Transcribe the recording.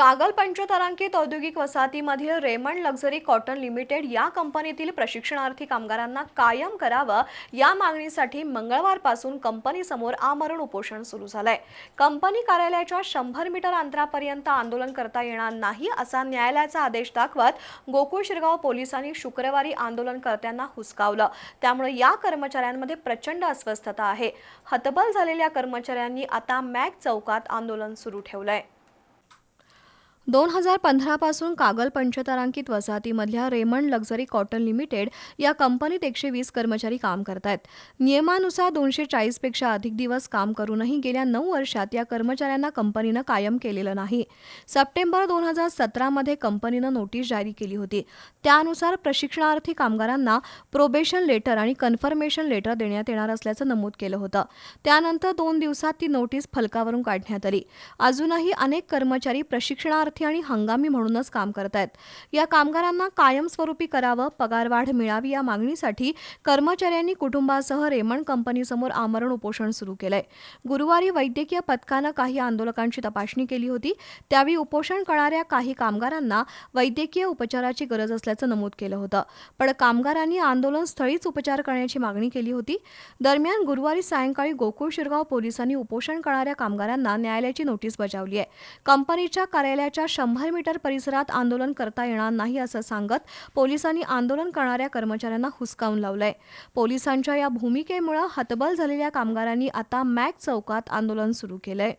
कागल पंचतारांकित औद्योगिक वसाहतीमधील रेमंड लक्झरी कॉटन लिमिटेड या कंपनीतील प्रशिक्षणार्थी कामगारांना कायम करावं या मागणीसाठी मंगळवारपासून कंपनीसमोर आमरण उपोषण सुरू झालंय. कंपनी कार्यालयाच्या शंभर मीटर अंतरापर्यंत आंदोलन करता येणार नाही असा न्यायालयाचा आदेश दाखवत गोकुळ शिरगाव पोलिसांनी शुक्रवारी आंदोलनकर्त्यांना हुसकावलं. त्यामुळे या कर्मचाऱ्यांमध्ये प्रचंड अस्वस्थता आहे. हतबल झालेल्या कर्मचाऱ्यांनी आता मॅक चौकात आंदोलन सुरू ठेवलंय. दोन हजार पंधरापासून कागल पंचतारांकित वसाहतीमधल्या रेमंड लक्झरी कॉटन लिमिटेड या कंपनीत एकशे वीस कर्मचारी काम करतायत. नियमानुसार दोनशे चाळीसपेक्षा अधिक दिवस काम करूनही गेल्या नऊ वर्षात या कर्मचाऱ्यांना कंपनीनं कायम केलेलं नाही. सप्टेंबर दोन हजार सतरामध्ये कंपनीनं नोटीस जारी केली होती. त्यानुसार प्रशिक्षणार्थी कामगारांना प्रोबेशन लेटर आणि कन्फर्मेशन लेटर देण्यात येणार असल्याचं नमूद केलं होतं. त्यानंतर दोन दिवसात ती नोटीस फलकावरून काढण्यात आली. अजूनही अनेक कर्मचारी प्रशिक्षणार्थी आणि हंगामी म्हणूनच काम करत आहेत. या कामगारांना कायमस्वरूपी करावं पगारवाढ मिळावी या मागणीसाठी कर्मचाऱ्यांनी कुटुंबासह रेमंड कंपनीसमोर आमरण उपोषण सुरू केलंय. गुरुवारी वैद्यकीय पथकानं काही आंदोलकांची तपासणी केली होती. त्यावेळी उपोषण करणाऱ्या काही कामगारांना वैद्यकीय उपचाराची गरज असल्याचं नमूद केलं होतं. पण कामगारांनी आंदोलन स्थळीच उपचार करण्याची मागणी केली होती. दरम्यान गुरुवारी सायंकाळी गोकुळ शिरगाव पोलिसांनी उपोषण करणाऱ्या कामगारांना न्यायालयाची नोटीस बजावली आहे. कंपनीच्या कार्यालयाच्या शंभर मीटर परिसरात आंदोलन करता येणार नाही असं सांगत पोलिसांनी आंदोलन करणाऱ्या कर्मचाऱ्यांना हुसकावून लावलंय. पोलिसांच्या या भूमिकेमुळे हतबल झालेल्या कामगारांनी आता मॅक चौकात आंदोलन सुरू केलंय.